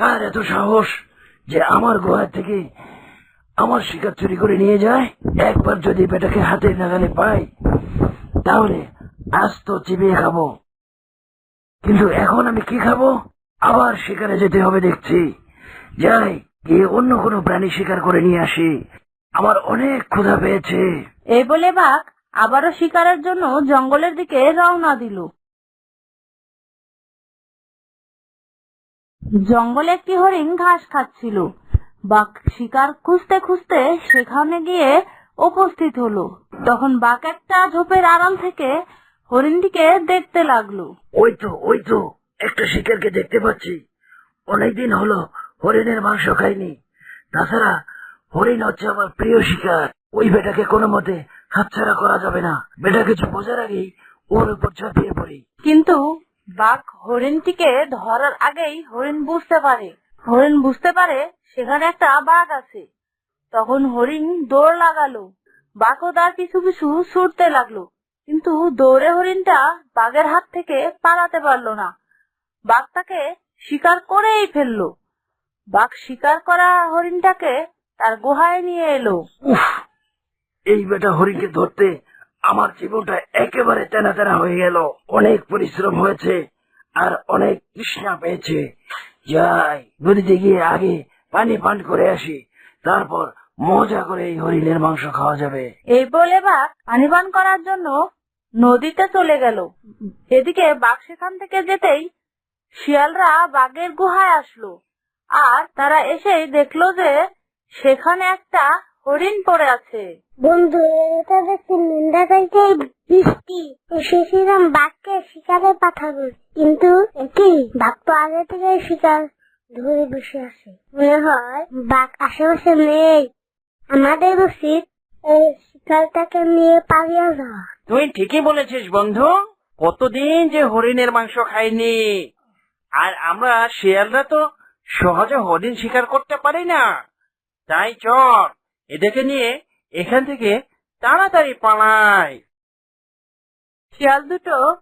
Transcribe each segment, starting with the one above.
কার এত সাহস যে আমার গুহা থেকে আমার শিকার চুরি করে নিয়ে যায়? একবার যদি বেটাকে হাতে নাগালে পাই, তাহলে আজ তো চিবিয়ে খাব। কিন্তু এখন আমি কি খাব? আবার শিকারে যেতে হবে দেখছি। যাই, গিয়ে অন্য কোনো প্রাণী শিকার করে নিয়ে আসি। আমার অনেক ক্ষুধা পেয়েছে। এই বলে বাঘ আবারও শিকারের জন্য জঙ্গলের দিকে রওনা দিল। জঙ্গলে একটি হরিণ ঘাস খাচ্ছিল। বাঘ শিকার খুঁজতে খুঁজতে সেখানে গিয়ে উপস্থিত হলো। তখন বাঘ একটা ঝোপের আড়াল থেকে হরিণটিকে দেখতে লাগল। ওই তো ওই তো একটা শিকারকে দেখতে পাচ্ছি। অনেকদিন হলো হরিণের মাংস খাইনি। তাছাড়া হরিণ হচ্ছে আমার প্রিয় শিকার। ওই বেটাকে কোনো মতে হাতছাড়া করা যাবে না। বেটা কিছু বোঝার আগেই ওর উপর ঝাঁপিয়ে পড়ি। কিন্তু বাঘ হরিণটিকে ধরার আগেই হরিণ বুঝতে পারে। হরিণ বুঝতে পারে সেখানে একটা বাঘ আছে। তখন হরিণ দৌড় লাগালো। বাঘও তার পিছু পিছু ছুটতে লাগল। কিন্তু দৌড়ে হরিণটা বাঘের হাত থেকে পালাতে পারল না। বাঘ তাকে শিকার করেই ফেলল। বাঘ শিকার করা হরিণটাকে তার গুহায় নিয়ে এলো। এই বেটা হরিণকে ধরতে আমার জীবনটা একেবারে তেনা তেনা হয়ে গেল। অনেক পরিশ্রম হয়েছে আর অনেক তৃষ্ণা পেয়েছে। যাই, নদীতে গিয়ে আগে পানি পান করে আসি, তারপর মজা করে এই হরিণের মাংস খাওয়া যাবে। এই বলে বাঘ পানি পান করার জন্য নদীতে চলে গেল। এদিকে বাঘ সেখান থেকে যেতেই শিয়ালরা বাঘের গুহায় আসলো। আর তারা এসেই দেখল যে সেখানে একটা হরিণ পড়ে আছে। বন্ধু এটা দেখছি নিন্দা গাইতে বৃষ্টি। এসেছিলাম বাঘকে শিকারে পাঠাবো। কিন্তু এটি বাঘ তো আগে থেকে শিকার ধরে বসে আছে। মনে হয় বাঘ আশেপাশে নেই। আমাদের উচিত এই শিকারটাকে নিয়ে পালিয়ে যাওয়া। তুই ঠিকই বলেছিস বন্ধু। কতদিন যে হরিণের মাংস খাইনি। আর আমরা শিয়ালরা তো সহজে হরিণ শিকার করতে পারি না। তাই চল। এদেরকে নিয়ে এখান থেকে তাড়াতাড়ি পালাই। শিয়াল দুটো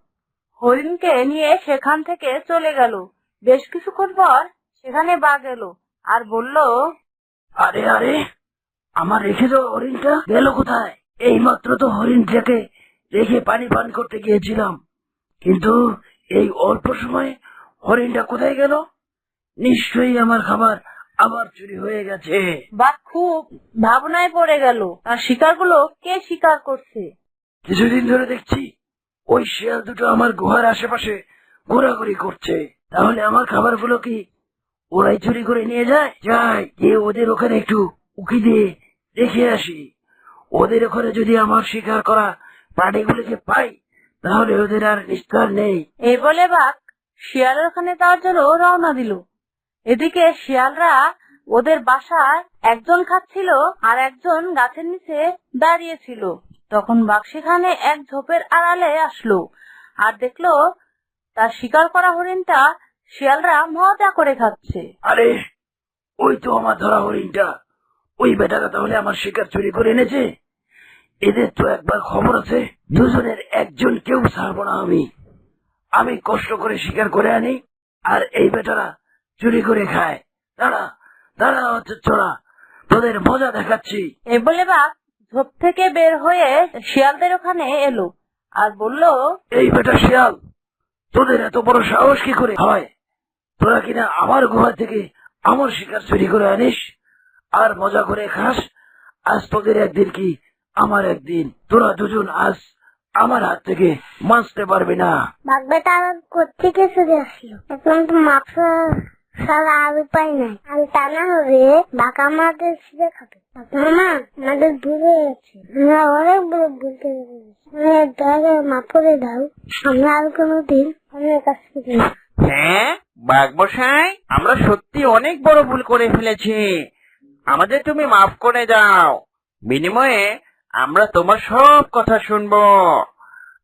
হরিণকে নিয়ে সেখান থেকে চলে গেল। বেশ কিছুক্ষণ পর সেখানে বাঘ এলো আর বলল, আরে আরে, আমার রেখে যাওয়া হরিণটা গেল কোথায়? এই মাত্র তো হরিণটাকে রেখে পানি পান করতে গিয়েছিলাম। কিন্তু এই অল্প সময়ে হরিণটা কোথায় গেল? নিশ্চয়ই আমার খাবার আবার চুরি হয়ে গেছে। বাঘ খুব ভাবনায় পড়ে গেল। আর শিকারগুলো কে শিকার করছে? কিছুদিন ধরে দেখছি ওই শিয়াল দুটো আমার গুহার আশেপাশে ঘোরাঘুরি করছে। তাহলে আমার খাবারগুলো কি ওরাই চুরি করে নিয়ে যায়? যাই যে ওদের ওখানে একটু উকি দিয়ে দেখে আসি। ওদের ওখানে যদি আমার শিকার করা প্রাণীগুলিকে পাই তাহলে ওদের আর নিস্তার নেই। এ বলে বাঘ শিয়ালের ওখানে তার জন্য রওনা দিল। এদিকে শিয়ালরা ওদের বাসায় একজন খাচ্ছিল আর একজন গাছের নিচে দাঁড়িয়েছিল। তখন বাঘ সেখানে এক ঝোপের আড়ালে আসলো আর দেখল তার শিকার করা হরিণটা শিয়ালরা মজা করে খাচ্ছে। আরে, ওই তো আমার ধরা হরিণটা। ওই বেটাটা তাহলে আমার শিকার চুরি করে এনেছে? এদের তো একবার খবর আছে, দুজনের একজন কেউ ছাড়বো না আমি। আমি কষ্ট করে শিকার করে আনি, আর এই বেটারা চুরি করে খায়। দাঁড়া দাঁড়া হচ্ছে চড়া তোদের মজা দেখাচ্ছি। এই বলে বাঘ ঝোপ থেকে বের হয়ে শিয়ালদের ওখানে এলো আর বলল এই বেটা শিয়াল তোদের এত বড় সাহস কি করে হয়? তোরা কিনা আমার গুহা থেকে আমার শিকার চুরি করে আনিস আর মজা করে খাস? আজ তোদের একদিন কি আমার একদিন? তোরা দুজন আজ আমার হাত থেকে বাঁচতে পারবি না। বাঘ বেটা কোথেকে চলে আসলো? এখন তো মাছ আর উপায় নাই। আর তা না হবে ছিঁড়ে খাবে। মামা আমাদের আমরা অনেক বড় দয়া মাফ করে দাও। আমরা আর হ্যাঁ বাঘ মশাই আমরা সত্যি অনেক বড় ভুল করে ফেলেছি। আমাদের তুমি মাফ করে দাও। বিনিময়ে আমরা তোমার সব কথা শুনব।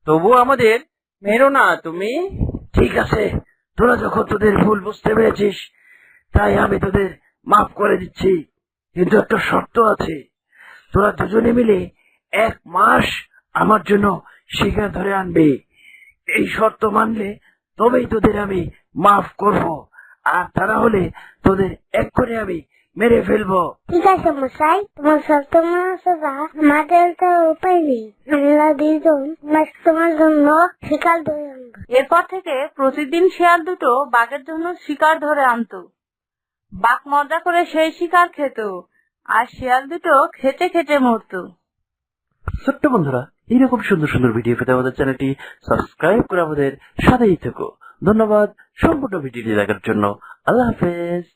তবু আমাদের মেরো না, তুমি। ঠিক আছে। তোরা যখন তোদের ভুল বুঝতে পেরেছিস, তাই আমি তোদের মাফ করে দিচ্ছি। কিন্তু একটা শর্ত আছে। তোরা দুজনে মিলে এক মাস আমার জন্য শিকার ধরে আনবে। এই শর্ত মানলে তবেই তোদের আমি মাফ করব। আর তারা হলে তোদের এক করে আমি মেরে ফেলব। ঠিক আছে মশাই তোমার শর্ত মনে আমাদের তো উপায় নেই। আমরা দুইজন তোমার জন্য শিকার ধরে আনব। এরপর থেকে প্রতিদিন শিয়াল দুটো বাঘের জন্য শিকার ধরে আনতো। বাঘ মজা করে সেই শিকার খেত আর শিয়াল দুটো খেতে খেতে মরতো। ছোট্ট বন্ধুরা এইরকম সুন্দর সুন্দর ভিডিও পেতে আমাদের চ্যানেলটি সাবস্ক্রাইব করে আমাদের সাথেই থেকো। ধন্যবাদ সম্পূর্ণ ভিডিওটি দেখার জন্য। আল্লাহ হাফেজ।